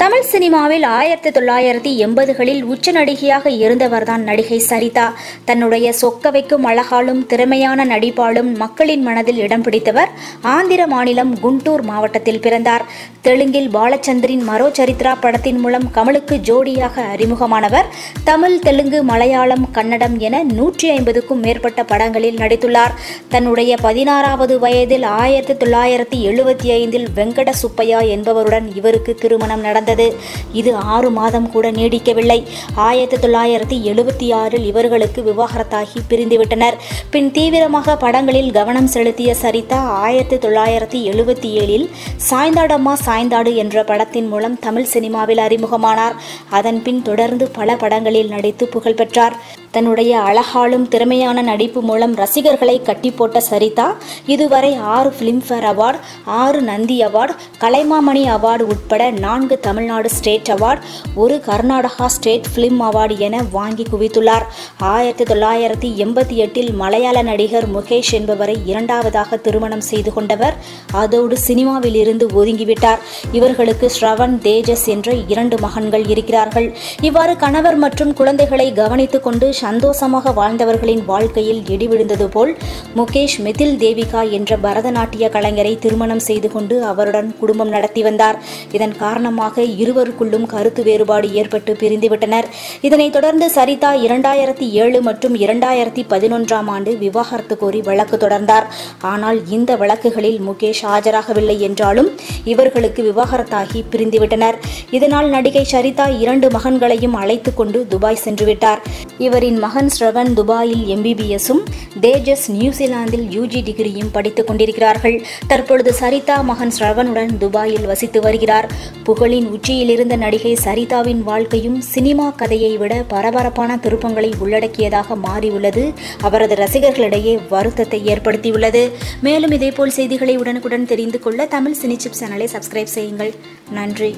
தமிழ் சினிமாவில் ஆயிரத்தி தொள்ளாயிரத்தி எண்பதுகளில் உச்ச நடிகையாக இருந்தவர்தான் நடிகை சரிதா. தன்னுடைய சொக்க வைக்கும் அழகாலும் திறமையான நடிப்பாலும் மக்களின் மனதில் இடம் பிடித்தவர் ஆந்திர மாநிலம் குண்டூர் மாவட்டத்தில் பிறந்தார். தெலுங்கில் பாலச்சந்தரின் மரோ சரித்ரா படத்தின் மூலம் கமலுக்கு ஜோடியாக அறிமுகமானவர். தமிழ் தெலுங்கு மலையாளம் கன்னடம் என நூற்றி ஐம்பதுக்கும் மேற்பட்ட படங்களில் நடித்துள்ளார். தன்னுடைய பதினாறாவது வயதில் ஆயிரத்தி தொள்ளாயிரத்தி எழுபத்தி ஐந்தில் வெங்கட சுப்பையா என்பவருடன் இவருக்கு திருமணம் நடந்தது. நடந்தது. இது ஆறு மாதம் கூட நீடிக்கவில்லை. ஆயிரத்தி தொள்ளாயிரத்தி எழுபத்தி ஆறில் இவர்களுக்கு விவாகரத்தாகி பிரிந்துவிட்டனர். பின் தீவிரமாக படங்களில் கவனம் செலுத்திய சரிதா ஆயிரத்தி தொள்ளாயிரத்தி எழுபத்தி ஏழில் சாய்ந்தாடம்மா சாய்ந்தாடு என்ற படத்தின் மூலம் தமிழ் சினிமாவில் அறிமுகமானார். அதன் பின் தொடர்ந்து பல படங்களில் நடித்து புகழ் பெற்றார். தன்னுடைய அழகாலும் திறமையான நடிப்பு மூலம் ரசிகர்களை கட்டி போட்ட சரிதா இதுவரை ஆறு ஃபிலிம்ஃபேர் அவார்டு ஆறு நந்தி அவார்டு கலைமாமணி அவார்டு உட்பட நான்கு தமிழ் தமிழ்நாடு ஸ்டேட் அவார்டு ஒரு கர்நாடகா ஸ்டேட் ஃபிலிம் அவார்டு என வாங்கி குவித்துள்ளார். ஆயிரத்தி தொள்ளாயிரத்தி எண்பத்தி எட்டில் மலையாள நடிகர் முகேஷ் என்பவரை இரண்டாவதாக திருமணம் செய்து கொண்டவர் அதோடு சினிமாவில் இருந்து ஒதுங்கிவிட்டார். இவர்களுக்கு ஸ்ரவன் தேஜஸ் என்ற இரண்டு மகன்கள் இருக்கிறார்கள். இவ்வாறு கணவர் மற்றும் குழந்தைகளை கவனித்துக் கொண்டு சந்தோஷமாக வாழ்ந்தவர்களின் வாழ்க்கையில் இடி விழுந்தது போல் முகேஷ் மிதில் தேவிகா என்ற பரதநாட்டிய கலைஞரை திருமணம் செய்து கொண்டு அவருடன் குடும்பம் நடத்தி வந்தார். இதன் காரணமாக இருவருக்குள்ளும் கருத்து வேறுபாடு ஏற்பட்டு பிரிந்துவிட்டனர். இதனைத் தொடர்ந்து சரிதா இரண்டாயிரத்தி ஏழு மற்றும் இரண்டாயிரத்தி பதினொன்றாம் ஆண்டு விவாகரத்து கோரி வழக்கு தொடர்ந்தார். ஆனால் இந்த வழக்குகளில் முகேஷ் ஆஜராகவில்லை என்றாலும் இவர்களுக்கு விவாகரத்தாகி பிரிந்துவிட்டனர். இதனால் நடிகை சரிதா இரண்டு மகன்களையும் அழைத்து கொண்டு துபாய் சென்றுவிட்டார். இவரின் மகன் ஸ்ரவன் துபாயில் எம்பிபிஎஸும் தேஜஸ் நியூசிலாந்தில் யூஜி டிகிரியும் படித்துக் கொண்டிருக்கிறார்கள். தற்பொழுது சரிதா மகன் ஸ்ரவனுடன் துபாயில் வசித்து வருகிறார். புகழின் உச்சியில் இருந்த நடிகை சரிதாவின் வாழ்க்கையும் சினிமா கதையை விட பரபரப்பான திருப்பங்களை உள்ளடக்கியதாக மாறியுள்ளது. அவரது ரசிகர்களிடையே வருத்தத்தை ஏற்படுத்தியுள்ளது. மேலும் இதேபோல் செய்திகளை உடனுக்குடன் தெரிந்து கொள்ள தமிழ் சினிச்சிப் சேனலை சப்ஸ்கிரைப் செய்யுங்கள். நன்றி.